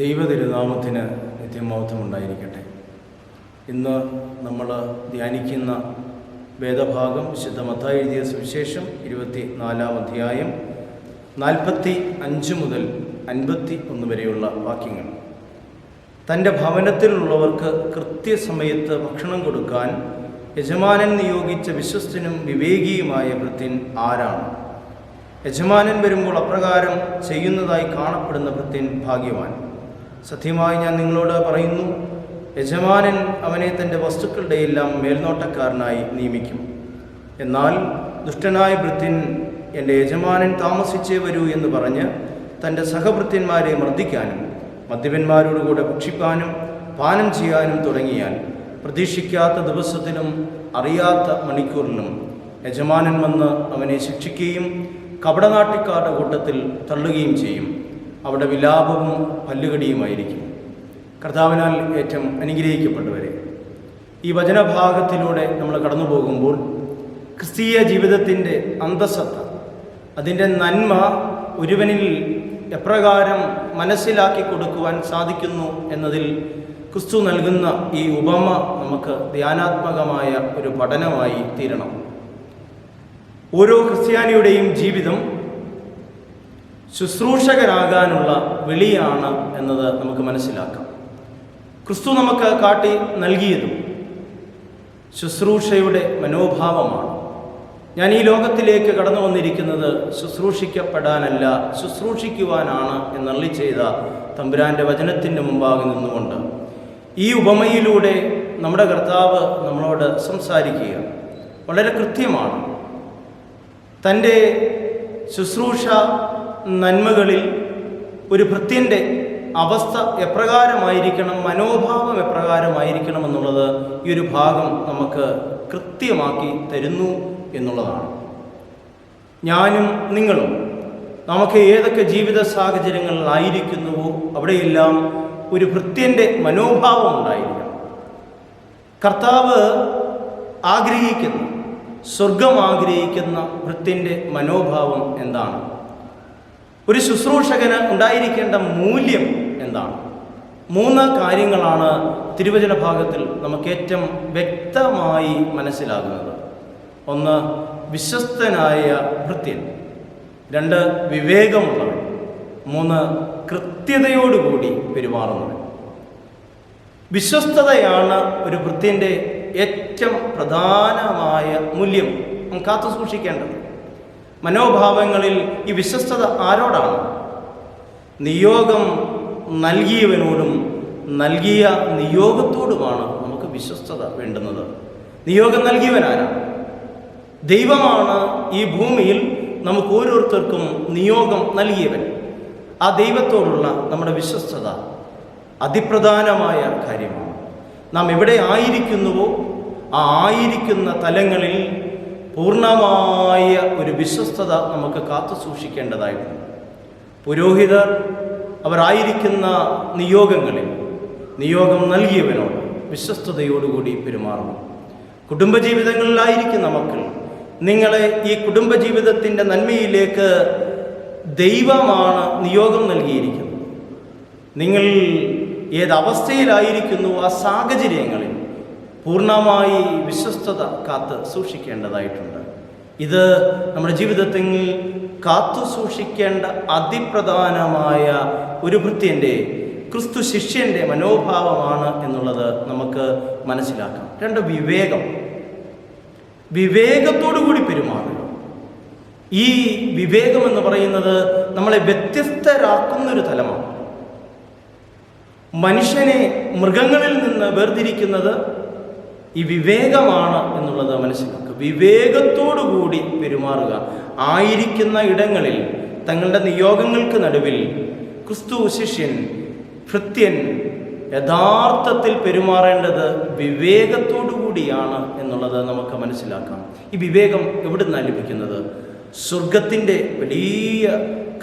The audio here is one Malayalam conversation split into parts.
ദൈവതിരുനാമത്തിന് നിത്യമൗത്വം ഉണ്ടായിരിക്കട്ടെ ഇന്ന് നമ്മൾ ധ്യാനിക്കുന്ന വേദഭാഗം വിശുദ്ധ മത്തായി എഴുതിയ സുവിശേഷം ഇരുപത്തി നാലാം അധ്യായം നാൽപ്പത്തി അഞ്ച് മുതൽ അൻപത്തി ഒന്ന് വരെയുള്ള വാക്യങ്ങൾ. തന്റെ ഭവനത്തിലുള്ളവർക്ക് കൃത്യസമയത്ത് ഭക്ഷണം കൊടുക്കാൻ യജമാനൻ നിയോഗിച്ച വിശ്വസ്തനും വിവേകിയുമായ ഭൃത്യൻ ആരാണ്? യജമാനൻ വരുമ്പോൾ അപ്രകാരം ചെയ്യുന്നതായി കാണപ്പെടുന്ന ഭൃത്യൻ ഭാഗ്യവാൻ. സത്യമായി ഞാൻ നിങ്ങളോട് പറയുന്നു യജമാനൻ അവനെ തന്റെ വസ്തുക്കളുടെ എല്ലാം മേൽനോട്ടക്കാരനായി നിയമിക്കും. എന്നാൽ ദുഷ്ടനായ ഭൃത്യൻ എന്റെ യജമാനൻ താമസിച്ചേ വരൂ എന്ന് പറഞ്ഞ് തന്റെ സഹഭൃത്യന്മാരെ മർദ്ദിക്കാനും മദ്യപന്മാരോടുകൂടെ ഭക്ഷിപ്പാനും പാനം ചെയ്യാനും തുടങ്ങിയാൽ പ്രതീക്ഷിക്കാത്ത ദിവസത്തിനും അറിയാത്ത മണിക്കൂറിനും യജമാനൻ വന്ന് അവനെ ശിക്ഷിക്കുകയും കപടനാട്ടിക്കാരുടെ കൂട്ടത്തിൽ തള്ളുകയും ചെയ്യും. അവിടെ വിലാപവും പല്ലുകടിയുമായിരിക്കും. കർത്താവിനാൽ ഏറ്റവും അനുഗ്രഹിക്കപ്പെട്ടവരെ. ഈ വചനഭാഗത്തിലൂടെ നമ്മൾ കടന്നു പോകുമ്പോൾ ക്രിസ്തീയ ജീവിതത്തിന്റെ അന്തസത്ത അതിന്റെ നന്മ ഒരുവനിൽ എപ്രകാരം മനസ്സിലാക്കി കൊടുക്കുവാൻ സാധിക്കുന്നു എന്നതിൽ ക്രിസ്തു നൽകുന്ന ഈ ഉപമ നമുക്ക് ധ്യാനാത്മകമായ ഒരു പഠനമായി തീരണം. ഓരോ ക്രിസ്ത്യാനിയുടെയും ജീവിതം ശുശ്രൂഷകനാകാനുള്ള വിളിയാണ് എന്നത് നമുക്ക് മനസ്സിലാക്കാം. ക്രിസ്തു നമുക്ക് കാട്ടി നൽകിയതും ശുശ്രൂഷയുടെ മനോഭാവമാണ്. ഞാൻ ഈ ലോകത്തിലേക്ക് കടന്നു വന്നിരിക്കുന്നത് ശുശ്രൂഷിക്കപ്പെടാനല്ല ശുശ്രൂഷിക്കുവാനാണ് എന്നള്ളി ചെയ്ത തമ്പുരാന്റെ വചനത്തിന്റെ മുമ്പാകെ നിന്നുകൊണ്ട് ഈ ഉപമയിലൂടെ നമ്മുടെ കർത്താവ് നമ്മളോട് സംസാരിക്കുക വളരെ കൃത്യമാണ്. തന്റെ ശുശ്രൂഷ നന്മകളിൽ ഒരു ഭൃത്യന്റെ അവസ്ഥ എപ്രകാരമായിരിക്കണം മനോഭാവം എപ്രകാരമായിരിക്കണം എന്നുള്ളത് ഈ ഒരു ഭാഗം നമുക്ക് കൃത്യമാക്കി തരുന്നു എന്നുള്ളതാണ്. ഞാനും നിങ്ങളും നമുക്ക് ഏതൊക്കെ ജീവിത സാഹചര്യങ്ങളിലായിരിക്കുന്നുവോ അവിടെയെല്ലാം ഒരു ഭൃത്യന്റെ മനോഭാവം ഉണ്ടായിരിക്കണം. കർത്താവ് ആഗ്രഹിക്കുന്നു സ്വർഗം ആഗ്രഹിക്കുന്ന ഭൃത്യന്റെ മനോഭാവം എന്താണ്? ഒരു ശുശ്രൂഷകന് ഉണ്ടായിരിക്കേണ്ട മൂല്യം എന്താണ്? മൂന്ന് കാര്യങ്ങളാണ് തിരുവചന ഭാഗത്തിൽ നമുക്ക് ഏറ്റവും വ്യക്തമായി മനസ്സിലാകുന്നത്. ഒന്ന് വിശ്വസ്തനായ ഭൃത്യൻ. രണ്ട് വിവേകമുള്ളവൻ. മൂന്ന് കൃത്യതയോടുകൂടി പെരുമാറുന്നവൻ. വിശ്വസ്തതയാണ് ഒരു വൃത്തിന്റെ ഏറ്റവും പ്രധാനമായ മൂല്യം. കാത്തു സൂക്ഷിക്കേണ്ടത്. മനോഭാവങ്ങളിൽ ഈ വിശ്വസ്തത ആരോടാണ്? നിയോഗം നൽകിയവനോടും നൽകിയ നിയോഗത്തോടുമാണ് നമുക്ക് വിശ്വസ്തത വേണ്ടുന്നത്. നിയോഗം നൽകിയവനാരാണ് ദൈവമാണ് ഈ ഭൂമിയിൽ നമുക്ക് ഓരോരുത്തർക്കും നിയോഗം നൽകിയവൻ. ആ ദൈവത്തോടുള്ള നമ്മുടെ വിശ്വസ്തത അതിപ്രധാനമായ കാര്യമാണ്. നാം എവിടെ ആയിരിക്കുന്നുവോ ആ ആയിരിക്കുന്ന തലങ്ങളിൽ പൂർണമായ ഒരു വിശ്വസ്തത നമുക്ക് കാത്തു സൂക്ഷിക്കേണ്ടതായിട്ടുണ്ട്. പുരോഹിതർ അവരായിരിക്കുന്ന നിയോഗങ്ങളിൽ നിയോഗം നൽകിയവനോട് വിശ്വസ്തയോടുകൂടി പെരുമാറണം കുടുംബജീവിതങ്ങളിലായിരിക്കുന്ന മക്കൾ നിങ്ങളെ ഈ കുടുംബജീവിതത്തിന്റെ നന്മയിലേക്ക് ദൈവമാണ് നിയോഗം നൽകിയിരിക്കുന്നത്. നിങ്ങൾ ഏതവസ്ഥയിലായിരിക്കുന്നു ആ സാഹചര്യങ്ങളിൽ പൂർണമായി വിശ്വസ്തത കാത്ത് സൂക്ഷിക്കേണ്ടതായിട്ടുണ്ട്. ഇത് നമ്മുടെ ജീവിതത്തിൽ കാത്തു സൂക്ഷിക്കേണ്ട അതിപ്രധാനമായ ഒരു ഭൃത്യന്റെ ക്രിസ്തു ശിഷ്യന്റെ മനോഭാവമാണ് എന്നുള്ളത് നമുക്ക് മനസ്സിലാക്കാം. രണ്ട് വിവേകം. വിവേകത്തോടു കൂടി പെരുമാറുക. ഈ വിവേകം എന്ന് പറയുന്നത് നമ്മളെ വ്യത്യസ്തരാക്കുന്നൊരു തലമാണ്. മനുഷ്യനെ മൃഗങ്ങളിൽ നിന്ന് വേർതിരിക്കുന്നത് ഈ വിവേകമാണ് എന്നുള്ളത് മനസ്സിലാക്കുക. വിവേകത്തോടുകൂടി പെരുമാറുക. ആയിരിക്കുന്ന ഇടങ്ങളിൽ തങ്ങളുടെ നിയോഗങ്ങൾക്ക് നടുവിൽ ക്രിസ്തു ശിഷ്യൻ ഭൃത്യൻ യഥാർത്ഥത്തിൽ പെരുമാറേണ്ടത് വിവേകത്തോടു കൂടിയാണ് എന്നുള്ളത് നമുക്ക് മനസ്സിലാക്കാം. ഈ വിവേകം എവിടെ നിന്നാണ് ലഭിക്കുന്നത്? സ്വർഗത്തിന്റെ വലിയ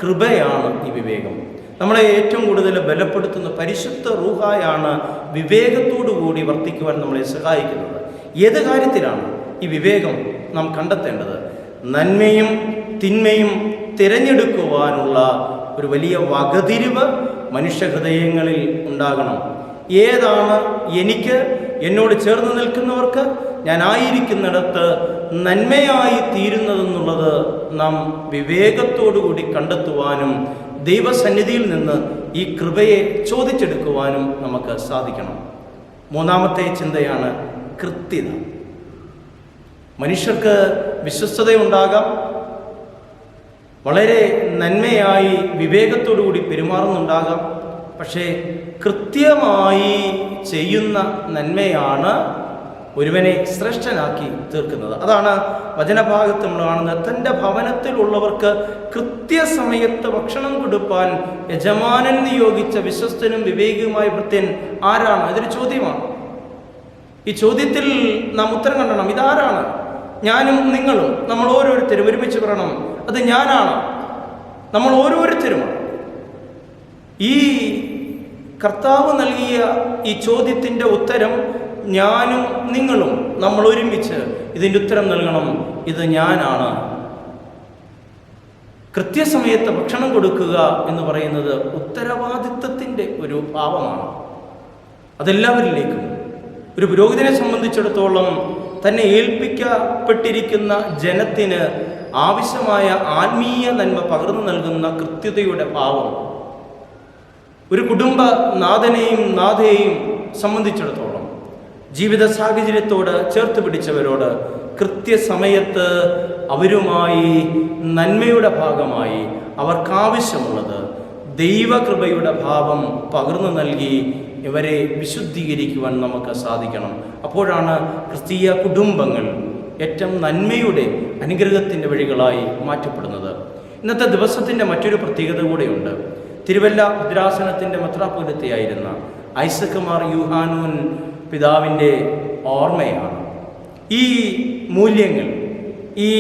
കൃപയാണ് ഈ വിവേകം. നമ്മളെ ഏറ്റവും കൂടുതൽ ബലപ്പെടുത്തുന്ന പരിശുദ്ധ റൂഹായാണ് വിവേകത്തോടു കൂടി വർത്തിക്കുവാൻ നമ്മളെ സഹായിക്കുന്നത്. ഏത് കാര്യത്തിലാണ് ഈ വിവേകം നാം കണ്ടെത്തേണ്ടത്? നന്മയും തിന്മയും തിരഞ്ഞെടുക്കുവാനുള്ള ഒരു വലിയ വകതിരിവ് മനുഷ്യഹൃദയങ്ങളിൽ ഉണ്ടാകണം. ഏതാണ് എനിക്ക് എന്നോട് ചേർന്ന് നിൽക്കുന്നവർക്ക്? ഞാനായിരിക്കുന്നിടത്ത് നന്മയായി തീരുന്നതെന്നുള്ളത് നാം വിവേകത്തോടുകൂടി കണ്ടെത്തുവാനും ദൈവസന്നിധിയിൽ നിന്ന് ഈ കൃപയെ ചോദിച്ചെടുക്കുവാനും നമുക്ക് സാധിക്കണം. മൂന്നാമത്തെ ചിന്തയാണ് കൃത്യത. മനുഷ്യർക്ക് വിശ്വസ്തതയുണ്ടാകാം. വളരെ നന്മയായി വിവേകത്തോടുകൂടി പെരുമാറുന്നുണ്ടാകാം. പക്ഷേ കൃത്യമായി ചെയ്യുന്ന നന്മയാണ് ഒരുവനെ ശ്രേഷ്ഠനാക്കി തീർക്കുന്നത്. അതാണ് വചനഭാഗത്ത് നമ്മൾ കാണുന്നത്. തന്റെ ഭവനത്തിലുള്ളവർക്ക് കൃത്യസമയത്ത് ഭക്ഷണം കൊടുപ്പാൻ യജമാനൻ നിയോഗിച്ച വിശ്വസ്തനും വിവേകിയുമായ ഭൃത്യൻ ആരാണ്? ഇതൊരു ചോദ്യമാണ്. ഈ ചോദ്യത്തിൽ നാം ഉത്തരം കണ്ടണം ഇതാരാണ്? ഞാനും നിങ്ങളും. നമ്മൾ ഓരോരുത്തരും ഒരുമിച്ച് പറയണം. അത് ഞാനാണ്. നമ്മൾ ഓരോരുത്തരുമാണ് ഈ കർത്താവ് നൽകിയ ഈ ചോദ്യത്തിന്റെ ഉത്തരം ഞാനും നിങ്ങളും നമ്മൾ ഒരുമിച്ച് ഇതിന്റെ ഉത്തരം നൽകണം. ഇത് ഞാനാണ്. കൃത്യസമയത്ത് ഭക്ഷണം കൊടുക്കുക എന്ന് പറയുന്നത് ഉത്തരവാദിത്വത്തിന്റെ ഒരു ഭാവമാണ് അതെല്ലാവരിലേക്കും. ഒരു പുരോഹിതനെ സംബന്ധിച്ചിടത്തോളം തന്നെ ഏൽപ്പിക്കപ്പെട്ടിരിക്കുന്ന ജനത്തിന് ആവശ്യമായ ആത്മീയ നന്മ പകർന്നു നൽകുന്ന കൃത്യതയുടെ ഭാവം ഒരു കുടുംബ നാഥനെയും നാഥയെയും സംബന്ധിച്ചിടത്തോളം. ജീവിത സാഹചര്യത്തോട് ചേർത്ത് പിടിച്ചവരോട് കൃത്യസമയത്ത് അവരുമായി നന്മയുടെ ഭാഗമായി അവർക്കാവശ്യമുള്ളത് ദൈവകൃപയുടെ ഭാവം പകർന്നു നൽകി ഇവരെ വിശുദ്ധീകരിക്കുവാൻ നമുക്ക് സാധിക്കണം. അപ്പോഴാണ് ക്രിസ്തീയ കുടുംബങ്ങൾ ഏറ്റവും നന്മയുടെ അനുഗ്രഹത്തിന്റെ വഴികളായി മാറ്റപ്പെടുന്നത്. ഇന്നത്തെ ദിവസത്തിന്റെ മറ്റൊരു പ്രത്യേകത കൂടെയുണ്ട്. തിരുവല്ല ഭദ്രാസനത്തിന്റെ ഐസക് മാർ യുഹാനൂൻ പിതാവിന്റെ ഓർമ്മയാണ്. ഈ മൂല്യങ്ങൾ ഈ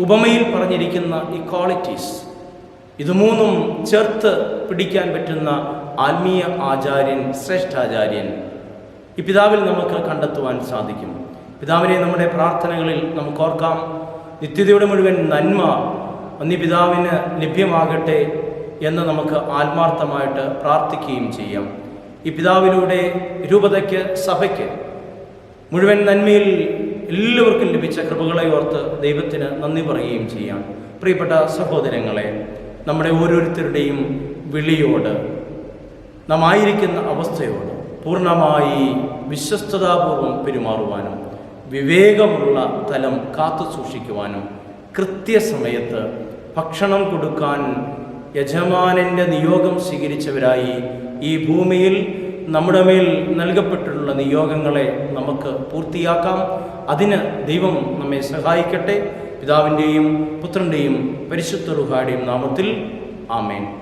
ഉപമയിൽ പറഞ്ഞിരിക്കുന്ന ഈ ക്വാളിറ്റീസ് ഇത് മൂന്നും ചേർത്ത് പിടിക്കാൻ പറ്റുന്ന ആത്മീയ ആചാര്യൻ ശ്രേഷ്ഠാചാര്യൻ ഈ പിതാവിൽ നമുക്ക് കണ്ടെത്തുവാൻ സാധിക്കും. പിതാവിനെ നമ്മുടെ പ്രാർത്ഥനകളിൽ നമുക്ക് ഓർക്കാം. നിത്യതയുടെ മുഴുവൻ നന്മ ഒന്നി പിതാവിന് ലഭ്യമാകട്ടെ എന്ന് നമുക്ക് ആത്മാർത്ഥമായിട്ട് പ്രാർത്ഥിക്കുകയും ചെയ്യാം. ഈ പിതാവിലൂടെ രൂപതയ്ക്ക് സഭയ്ക്ക് മുഴുവൻ നന്മയിൽ എല്ലാവർക്കും ലഭിച്ച കൃപകളെ ഓർത്ത് ദൈവത്തിന് നന്ദി പറയുകയും ചെയ്യാം. പ്രിയപ്പെട്ട സഹോദരങ്ങളെ നമ്മുടെ ഓരോരുത്തരുടെയും വിളിയോട് നാം ആയിരിക്കുന്ന അവസ്ഥയോട് പൂർണമായി വിശ്വസ്തതാപൂർവം പെരുമാറുവാനും വിവേകമുള്ള തലം കാത്തു സൂക്ഷിക്കുവാനും കൃത്യസമയത്ത് ഭക്ഷണം കൊടുക്കാൻ യജമാനന്റെ നിയോഗം സ്വീകരിച്ചവരായി ഈ ഭൂമിയിൽ നമ്മുടെ മേൽ നൽകപ്പെട്ടിട്ടുള്ള നിയോഗങ്ങളെ നമുക്ക് പൂർത്തിയാക്കാം. അതിന് ദൈവം നമ്മെ സഹായിക്കട്ടെ. പിതാവിന്റെയും പുത്രന്റെയും പരിശുദ്ധ റുഹായുടെയും നാമത്തിൽ ആമേൻ.